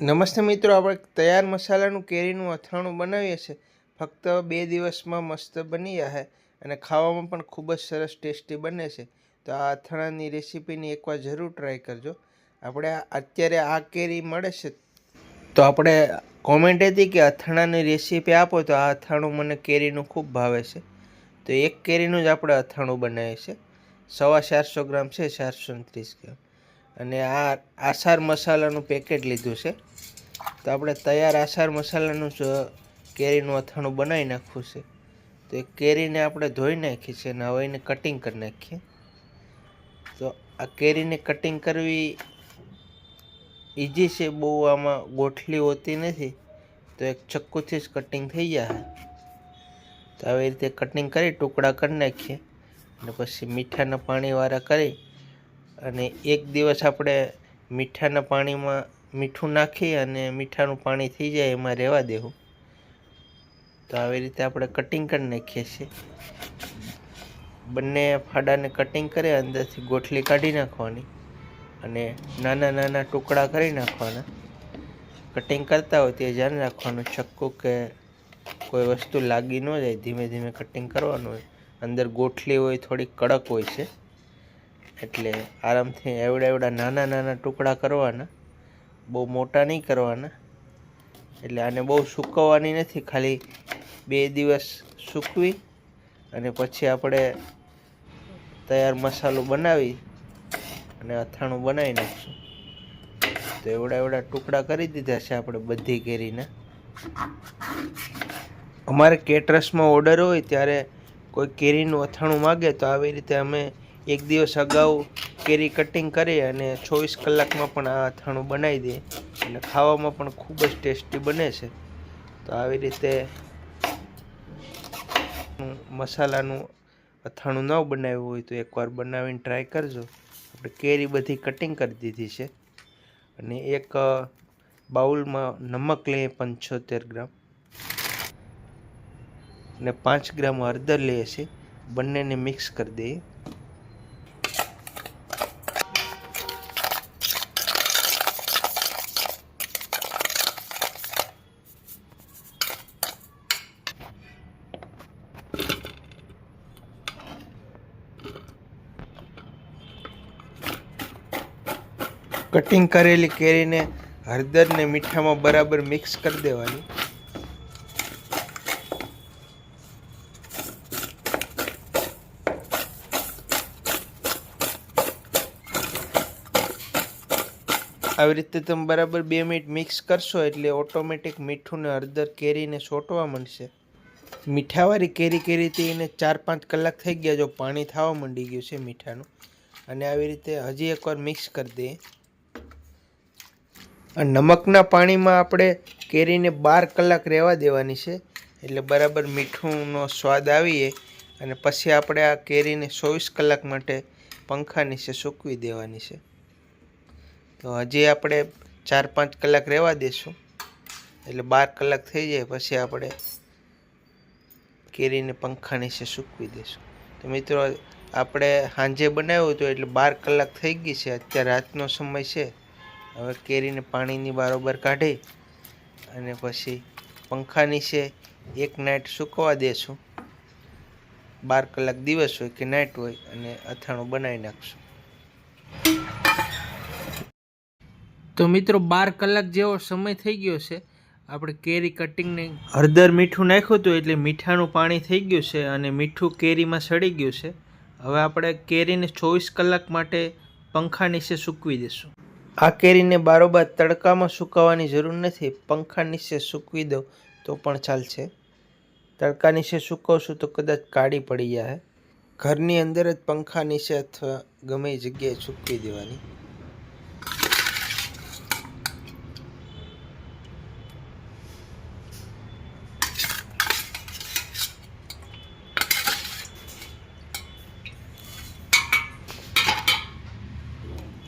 નમસ્તે મિત્રો, આપણે તૈયાર મસાલાનું કેરીનું અથાણું બનાવીએ છીએ. ફક્ત બે દિવસમાં મસ્ત બની જાય અને ખાવામાં પણ ખૂબ જ સરસ ટેસ્ટી બને છે. તો આ અથાણાની રેસીપીની એકવાર જરૂર ટ્રાય કરજો. આપણે અત્યારે આ કેરી મળે છે. તો આપણે કોમેન્ટ હતી કે અથાણાની રેસીપી આપો તો આ અથાણું મને કેરીનું ખૂબ ભાવે છે. તો એક કેરીનું જ આપણે અથાણું બનાવીએ છીએ. સવા ચારસો ગ્રામ છે, ચારસો ત્રીસ ગ્રામ. અને આ આસાર મસાલાનું પેકેટ લીધું છે. તો આપણે તૈયાર આસાર મસાલાનું જ, કેરીનું અથાણું બનાવી નાખવું છે. તો એ કેરીને આપણે ધોઈ નાખી છે અને હવે એને કટિંગ કરી નાખીએ. તો આ કેરીને કટિંગ કરવી ઇઝી છે, બહુ આમાં ગોઠલી હોતી નથી. તો એક ચક્કુથી જ કટિંગ થઈ જાય. તો આવી રીતે કટિંગ કરી ટુકડા કરી નાખીએ. અને પછી મીઠાના પાણીવાળા કરી અને એક દિવસ આપણે મીઠાના પાણીમાં મીઠું નાખી અને મીઠાનું પાણી થઈ જાય એમાં રહેવા દેવું. તો આવી રીતે આપણે કટિંગ કરી નાખીએ છીએ. બંને ફાડાને કટિંગ કરી અંદરથી ગોઠલી કાઢી નાખવાની અને નાના નાના ટુકડા કરી નાખવાના. કટિંગ કરતા હોય તે ધ્યાન રાખવાનું. ચક્કુ કે કોઈ વસ્તુ લાગી ન જાય, ધીમે ધીમે કટિંગ કરવાનું હોય. અંદર ગોઠલી હોય થોડી કડક હોય છે. એટલે આરામથી એવડા એવડા નાના નાના ટુકડા કરવાના. બહુ મોટા નહીં કરવાના. એટલે આને બહુ સૂકવવાની નથી. ખાલી બે દિવસ સૂકવી અને પછી આપણે તૈયાર મસાલો બનાવી અને અથાણું બનાવી નાખશું. તો એવડા એવડા ટુકડા કરી દીધા છે આપણે બધી કેરીના. અમારે કેટરસમાં ઓર્ડર હોય ત્યારે કોઈ કેરીનું અથાણું માગે તો આવી રીતે અમે એક દિવસ અગાઉ કેરી કટિંગ કરી અને ચોવીસ કલાકમાં પણ આ અથાણું બનાવી દઈએ અને ખાવામાં પણ ખૂબ જ ટેસ્ટી બને છે. તો આવી રીતે મસાલાનું અથાણું ન બનાવ્યું હોય તો એકવાર બનાવીને ટ્રાય કરજો. આપણે કેરી બધી કટિંગ કરી દીધી છે. અને એક બાઉલમાં નમક લઈએ પંચોતેર ગ્રામ. અને પાંચ ગ્રામ હળદર લઈએ છીએ બંનેને મિક્સ કરી દઈએ. કટિંગ કરેલી કેરીને હળદરને મીઠામાં બરાબર મિક્સ કરી દેવાની. આવી રીતે તમે બરાબર બે મિનિટ મિક્સ કરશો એટલે ઓટોમેટિક મીઠું ને હળદર કેરીને સોટવા માંડશે. મીઠાવાળી કેરી કેરીથી એને ચાર પાંચ કલાક થઈ ગયા જો પાણી થવા માંડી ગયું છે મીઠાનું. અને આવી રીતે હજી એકવાર મિક્સ કરી દઈએ. નમકના પાણીમાં આપણે કેરીને બાર કલાક રહેવા દેવાની છે. એટલે બરાબર મીઠુંનો સ્વાદ આવીએ અને પછી આપણે આ કેરીને ચોવીસ કલાક માટે પંખા નીચે સૂકવી દેવાની છે. તો હજી આપણે ચાર પાંચ કલાક રહેવા દઈશું એટલે બાર કલાક થઈ જાય પછી આપણે કેરીને પંખા નીચે સૂકવી દઈશું તો મિત્રો, આપણે સાંજે બનાવ્યું હતું એટલે બાર કલાક થઈ ગઈ છે. અત્યારે રાતનો સમય છે. હવે કેરીને પાણીની બરાબર કાઢી અને પછી પંખા નીચે એક નાઇટ સૂકવા દેશું. બાર કલાક દિવસ હોય કે નાઇટ હોય અને અથાણું બનાવી નાખશું. તો મિત્રો, બાર કલાક જેવો સમય થઈ ગયો છે. આપણે કેરી કટિંગને હળદર મીઠું નાખ્યું હતું એટલે મીઠાનું પાણી થઈ ગયું છે અને મીઠું કેરીમાં સડી ગયું છે. હવે આપણે કેરીને ચોવીસ કલાક માટે પંખા નીચે સૂકવી દઈશું આ કેરીને બારોબાર તડકામાં સુકાવવાની જરૂર નથી, પંખા નીચે સૂકવી દો તો પણ ચાલશે. તડકા નીચે સૂકવશું તો કદાચ કાળી પડી જાય. ઘરની અંદર જ પંખા નીચે અથવા ગમે જગ્યાએ સૂકવી દેવાની.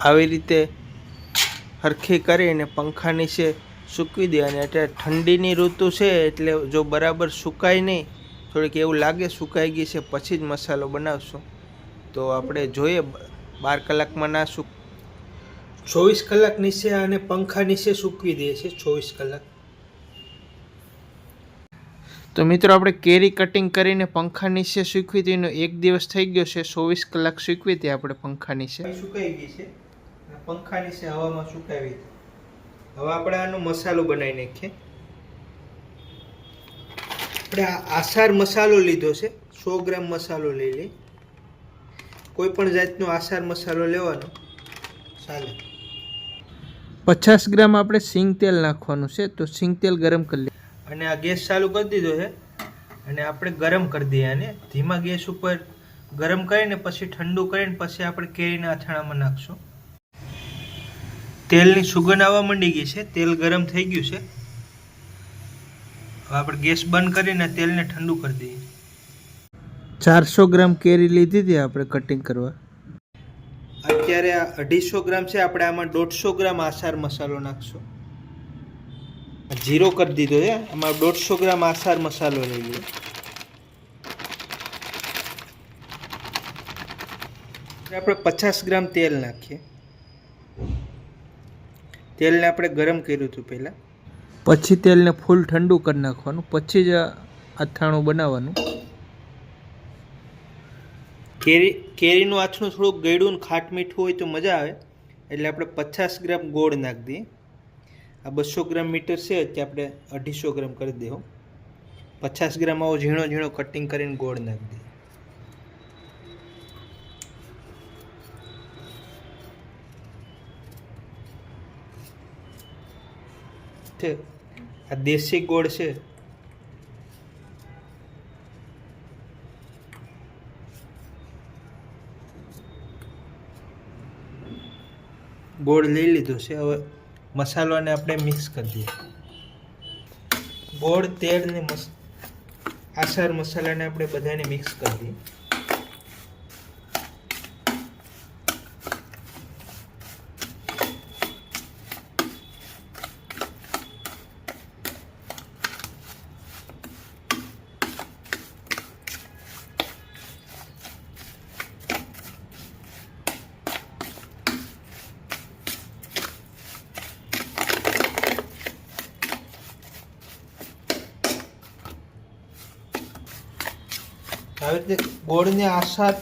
આવી રીતે હરખી કરીને પંખા નીચે સૂકવી દે અને એટલે ઠંડીની ઋતુ છે એટલે જો બરાબર સુકાય નહીં, થોડીક એવું લાગે સુકાઈ ગઈ છે, પછી જ મસાલો બનાવશું. તો આપણે જોઈએ, બાર કલાકમાં ના સુક, ચોવીસ કલાક નીચે અને પંખા નીચે સૂકવી દે છે, ચોવીસ કલાક. તો મિત્રો, આપણે કેરી કટિંગ કરીને પંખા નીચે સૂકવી હતી એક દિવસ થઈ ગયો છે, ચોવીસ કલાક સૂકવી હતી આપણે પંખા નીચે. સુકાઈ ગઈ છે. પંખા નીચે હવામાં સુકાવી હવે આપણે આનો મસાલો બનાવી નાખીએ. આપણે આ આસાર મસાલો લીધો છે. સો ગ્રામ મસાલો લઈ લઈ કોઈ પણ જાતનો આસાર મસાલો લેવાનો. ચાલે. પચાસ ગ્રામ આપણે સિંગ તેલ નાખવાનું છે તો સિંગ તેલ ગરમ કરી લઈએ. અને આ ગેસ ચાલુ કરી દીધો છે. અને આપણે ગરમ કરી દઈએ આને. ધીમા ગેસ ઉપર ગરમ કરીને પછી ઠંડુ કરીને પછી આપણે કેરીના અથાણામાં નાખશું. તેલની સુગંધ આવવા માંડી ગઈ છે. તેલ ગરમ થઈ ગયું છે. હવે આપણે ગેસ બંધ કરીને તેલને ઠંડુ કરી દઈએ. ચારસો ગ્રામ કેરી લીધી હતી આપણે કટિંગ કરવા. અત્યારે આ અઢીસો ગ્રામ છે. આપણે આમાં દોઢસો ગ્રામ આસાર મસાલો નાખશું. જીરો કરી દીધો છે. આમાં દોઢસો ગ્રામ આસાર મસાલો લઈ લઈએ આપણે પચાસ ગ્રામ તેલ નાખીએ. તેલને આપણે ગરમ કર્યું હતું પહેલાં. પછી તેલને ફૂલ ઠંડુ કરી નાખવાનું. પછી જ અથાણું બનાવવાનું. કેરી કેરીનું આથણું થોડુંક ગળ્યું ને ખાટ મીઠું હોય તો મજા આવે. એટલે આપણે પચાસ ગ્રામ ગોળ નાખી દઈએ. આ બસો ગ્રામ મીટર છે તે આપણે અઢીસો ગ્રામ કરી દેવો પચાસ ગ્રામ આવો ઝીણો ઝીણો કટિંગ કરીને ગોળ નાખી દઈએ. છે. આ દેશી ગોળ છે. ગોળ લઈ લીધો છે. હવે મસાલાને આપણે મિક્સ કરી દઈએ. ગોળ, તેલ ને મસ, આસાર મસાલાને આપણે બધાને મિક્સ કરી દઈએ. આવી રીતે ગોળને આસાર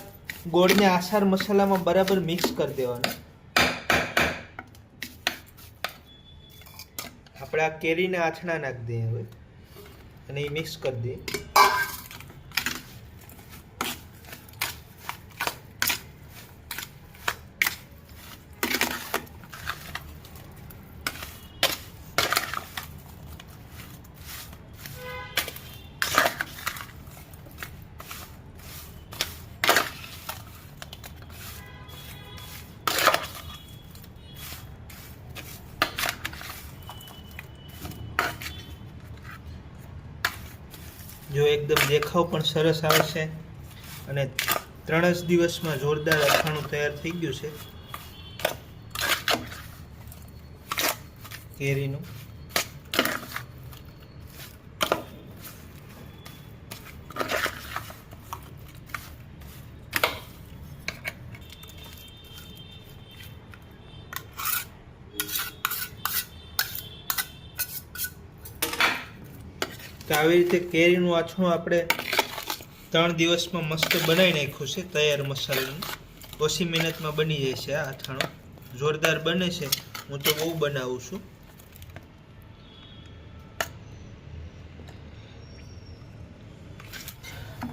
ગોળને આસાર મસાલામાં બરાબર મિક્સ કરી દેવાનું. આપણે આ કેરીના આથણા નાખી દઈએ હવે. અને એ મિક્સ કરી દઈએ. જો એકદમ દેખાવ પણ સરસ આવે છે અને ત્રણ જ દિવસમાં જોરદાર અથાણું તૈયાર થઈ ગયું છે કેરીનું. આવી રીતે કેરીનું આછું આપણે ત્રણ દિવસમાં મસ્ત બનાવી નાખ્યું છે, તૈયાર મસાલાનું. ઓછી મહેનતમાં બની જાય છે આ અથાણું. જોરદાર બને છે, હું તો બહુ બનાવું છું.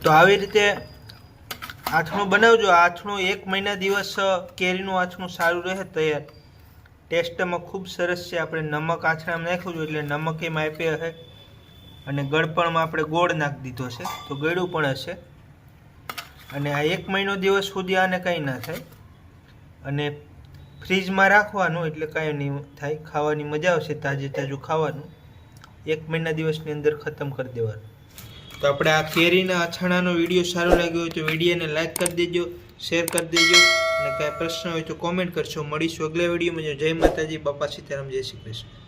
તો આવી રીતે આથણું બનાવજો. આથણું એક મહિના દિવસ કેરીનું આથણું સારું રહે તૈયાર. ટેસ્ટમાં ખૂબ સરસ છે. આપણે નમક આથણામાં નાખ્યું એટલે નમક એમ આપ્યા હશે અને ગળપણમાં આપણે ગોળ નાખી દીધો છે, તો ગળ્યું પણ હશે. અને આ એક મહિનો દિવસ સુધી આને કંઈ ના થાય. અને ફ્રીજમાં રાખવાનું એટલે કાંઈ નહીં થાય, ખાવાની મજા આવશે તાજે તાજું ખાવાનું. એક મહિના દિવસની અંદર ખતમ કરી દેવાનું. તો આપણે આ કેરીના અથાણાનો વીડિયો સારો લાગ્યો હોય તો વિડીયોને લાઇક કરી દેજો, શેર કરી દેજો, અને કાંઈ પ્રશ્ન હોય તો કોમેન્ટ કરશો મળીશું અગલા વિડીયોમાં. જય માતાજી, બાપા સીતારામ, જય શ્રી કૃષ્ણ.